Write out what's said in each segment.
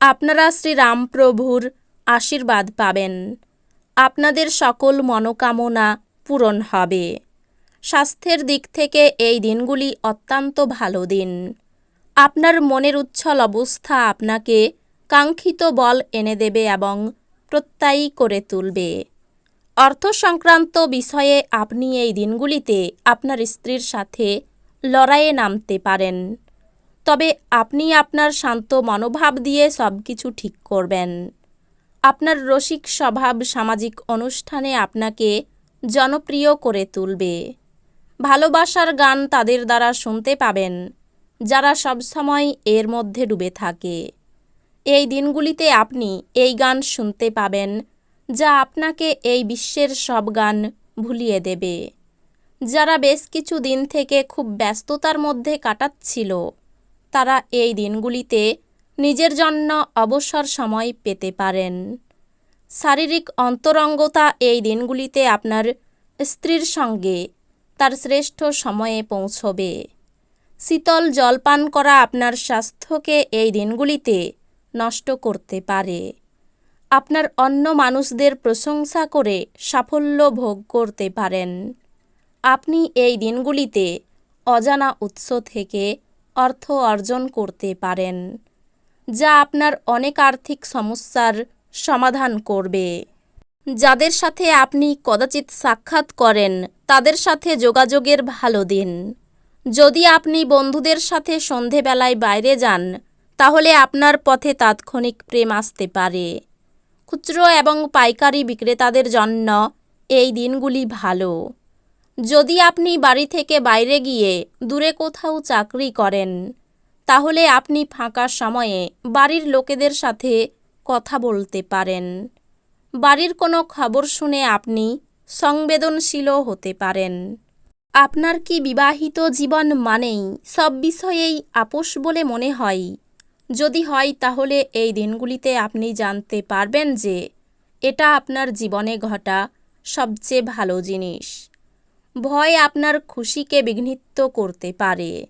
আপনারা শ্রীরামপ্রভুর আশীর্বাদ পাবেন। আপনাদের সকল মনোকামনা পূরণ হবে। স্বাস্থ্যের দিক থেকে এই দিনগুলি অত্যন্ত ভালো দিন। আপনার মনের উচ্ছল অবস্থা আপনাকে কাঙ্ক্ষিত বল এনে দেবে এবং প্রত্যয়ী করে তুলবে। অর্থ সংক্রান্ত বিষয়ে আপনি এই দিনগুলিতে আপনার স্ত্রীর সাথে লড়াইয়ে নামতে পারেন। তবে আপনি আপনার শান্ত মনোভাব দিয়ে সব কিছু ঠিক করবেন। আপনার রসিক স্বভাব সামাজিক অনুষ্ঠানে আপনাকে জনপ্রিয় করে তুলবে। ভালোবাসার গান তাদের দ্বারা শুনতে পাবেন, যারা সবসময় এর মধ্যে ডুবে থাকে। এই দিনগুলিতে আপনি এই গান শুনতে পাবেন, যা আপনাকে এই বিশ্বের সব গান ভুলিয়ে দেবে। যারা বেশ কিছু দিন থেকে খুব ব্যস্ততার মধ্যে কাটাচ্ছিল তারা এই দিনগুলিতে নিজের জন্য অবসর সময় পেতে পারেন। শারীরিক অন্তরঙ্গতা এই দিনগুলিতে আপনার স্ত্রীর সঙ্গে তার শ্রেষ্ঠ সময়ে পৌঁছবে। শীতল জলপান করা আপনার স্বাস্থ্যকে এই দিনগুলিতে নষ্ট করতে পারে। আপনার অন্য মানুষদের প্রশংসা করে সাফল্য ভোগ করতে পারেন। আপনি এই দিনগুলিতে অজানা উৎস থেকে অর্থ অর্জন করতে পারেন, যা আপনার অনেক আর্থিক সমস্যার সমাধান করবে। যাদের সাথে আপনি কদাচিৎ সাক্ষাৎ করেন, তাদের সাথে যোগাযোগের ভালো দিন। যদি আপনি বন্ধুদের সাথে সন্ধেবেলায় বাইরে যান, তাহলে আপনার পথে তাৎক্ষণিক প্রেম আসতে পারে। খুচরো এবং পাইকারি বিক্রেতাদের জন্য এই দিনগুলি ভালো। যদি আপনি বাড়ি থেকে বাইরে গিয়ে দূরে কোথাও চাকরি করেন, তাহলে আপনি ফাঁকা সময়ে বাড়ির লোকেদের সাথে কথা বলতে পারেন। বাড়ির কোনো খবর শুনে আপনি সংবেদনশীলও হতে পারেন। আপনার কি বিবাহিত জীবন মানেই সব বিষয়েই আপোষ বলে মনে হয়? যদি হয়, তাহলে এই দিনগুলিতে আপনি জানতে পারবেন যে এটা আপনার জীবনে ঘটা সবচেয়ে ভালো জিনিস। ভয় আপনার খুশিকে বিঘ্নিত করতে পারে।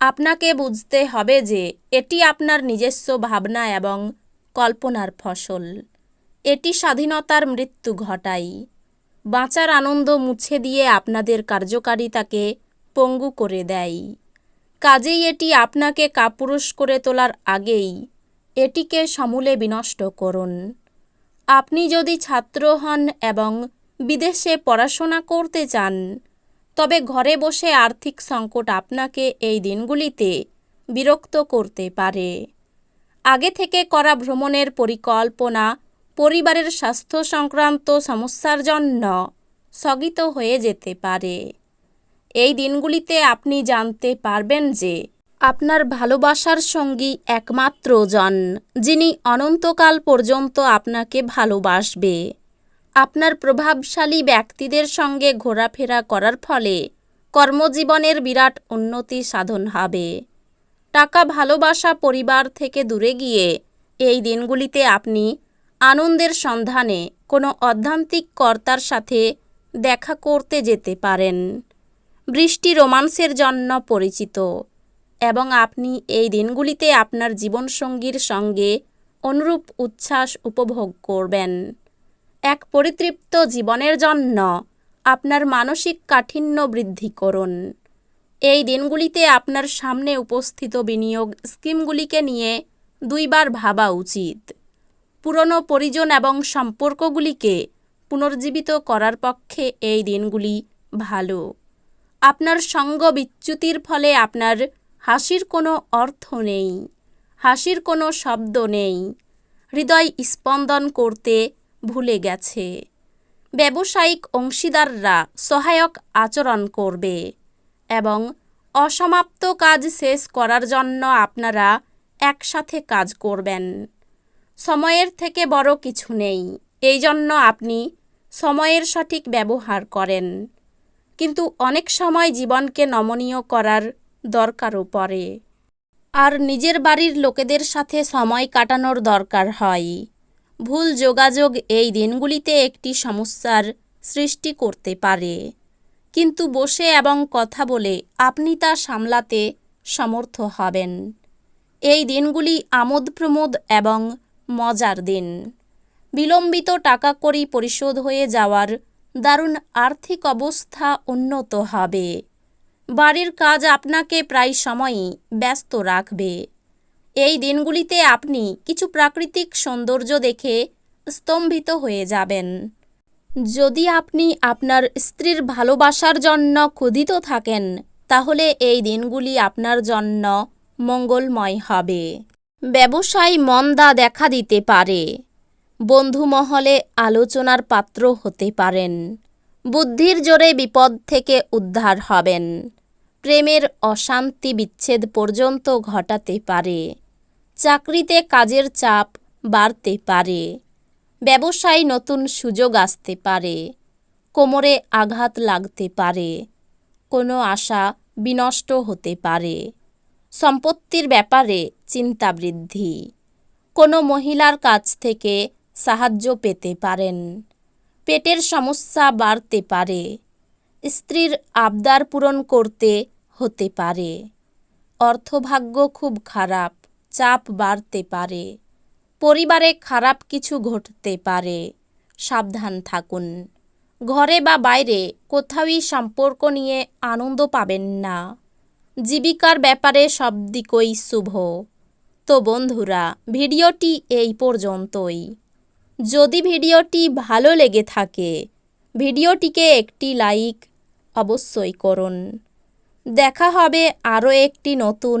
আপনাকে বুঝতে হবে যে এটি আপনার নিজস্ব ভাবনা এবং কল্পনার ফসল। এটি স্বাধীনতার মৃত্যু ঘটায়। বাঁচার আনন্দ মুছে দিয়ে আপনাদের কার্যকারিতাকে পঙ্গু করে দেয়। কাজেই এটি আপনাকে কাপুরুষ করে তোলার আগেই এটিকে সমূলে বিনষ্ট করুন। আপনি যদি ছাত্র হন এবং বিদেশে পড়াশোনা করতে চান। তবে ঘরে বসে আর্থিক সংকট আপনাকে এই দিনগুলিতে বিরক্ত করতে পারে। আগে থেকে করা ভ্রমণের পরিকল্পনা পরিবারের স্বাস্থ্য সংক্রান্ত সমস্যার জন্য স্থগিত হয়ে যেতে পারে। এই দিনগুলিতে আপনি জানতে পারবেন যে আপনার ভালোবাসার সঙ্গী একমাত্র জন, যিনি অনন্তকাল পর্যন্ত আপনাকে ভালোবাসবে। আপনার প্রভাবশালী ব্যক্তিদের সঙ্গে ঘোরাফেরা করার ফলে কর্মজীবনের বিরাট উন্নতি সাধন হবে। টাকা ভালোবাসা পরিবার থেকে দূরে গিয়ে এই দিনগুলিতে আপনি আনন্দের সন্ধানে কোনো অধ্যান্তিক কর্তার সাথে দেখা করতে যেতে পারেন। বৃষ্টি রোমান্সের জন্য পরিচিত এবং আপনি এই দিনগুলিতে আপনার জীবনসঙ্গীর সঙ্গে অনুরূপ উচ্ছ্বাস উপভোগ করবেন। এক পরিতৃপ্ত জীবনের জন্য আপনার মানসিক কাঠিন্য বৃদ্ধি করুন। এই দিনগুলিতে আপনার সামনে উপস্থিত বিনিয়োগ স্কিমগুলিকে নিয়ে দুইবার ভাবা উচিত। পুরনো পরিজন এবং সম্পর্কগুলিকে পুনর্জীবিত করার পক্ষে এই দিনগুলি ভালো। আপনার সঙ্গ বিচ্যুতির ফলে আপনার হাসির কোনো অর্থ নেই, হাসির কোনো শব্দ নেই। হৃদয় স্পন্দন করতে ভুলে গেছে। ব্যবসায়িক অংশীদাররা সহায়ক আচরণ করবে এবং অসমাপ্ত কাজ শেষ করার জন্য আপনারা একসাথে কাজ করবেন। সময়ের থেকে বড় কিছু নেই, এই জন্য আপনি সময়ের সঠিক ব্যবহার করেন। কিন্তু অনেক সময় জীবনকে নমনীয় করার দরকারও পড়ে। আর নিজের বাড়ির লোকেদের সাথে সময় কাটানোর দরকার হয়। ভুল যোগাযোগ এই দিনগুলিতে একটি সমস্যার সৃষ্টি করতে পারে। কিন্তু বসে এবং কথা বলে আপনি তা সামলাতে সমর্থ হবেন। এই দিনগুলি আমোদ প্রমোদ এবং মজার দিন। বিলম্বিত টাকা কড়ি পরিশোধ হয়ে যাওয়ার দারুণ আর্থিক অবস্থা উন্নত হবে। বাড়ির কাজ আপনাকে প্রায় সময়ই ব্যস্ত রাখবে। এই দিনগুলিতে আপনি কিছু প্রাকৃতিক সৌন্দর্য দেখে স্তম্ভিত হয়ে যাবেন। যদি আপনি আপনার স্ত্রীর ভালোবাসার জন্য ক্ষুধিত থাকেন, তাহলে এই দিনগুলি আপনার জন্য মঙ্গলময় হবে। ব্যবসায় মন্দা দেখা দিতে পারে। বন্ধু মহলে আলোচনার পাত্র হতে পারেন। বুদ্ধির জোরে বিপদ থেকে উদ্ধার হবেন। প্রেমের অশান্তি বিচ্ছেদ পর্যন্ত ঘটাতে পারে। চাকরিতে কাজের চাপ বাড়তে পারে। ব্যবসায় নতুন সুযোগ আসতে পারে। কোমরে আঘাত লাগতে পারে। কোনো আশা বিনষ্ট হতে পারে। সম্পত্তির ব্যাপারে চিন্তা বৃদ্ধি। কোনো মহিলার কাছ থেকে সাহায্য পেতে পারেন। পেটের সমস্যা বাড়তে পারে। স্ত্রীর আবদার পূরণ করতে হতে পারে। অর্থভাগ্য খুব খারাপ। চাপ বাড়তে পারে। পরিবারে খারাপ কিছু ঘটতে পারে। সাবধান থাকুন। ঘরে বা বাইরে কোথাওই সম্পর্ক নিয়ে আনন্দ পাবেন না। জীবিকার ব্যাপারে সব দিকই শুভ। তো বন্ধুরা, ভিডিওটি এই পর্যন্তই। যদি ভিডিওটি ভালো লেগে থাকে, ভিডিওটিকে একটি লাইক অবশ্যই করুন। দেখা হবে আরও একটি নতুন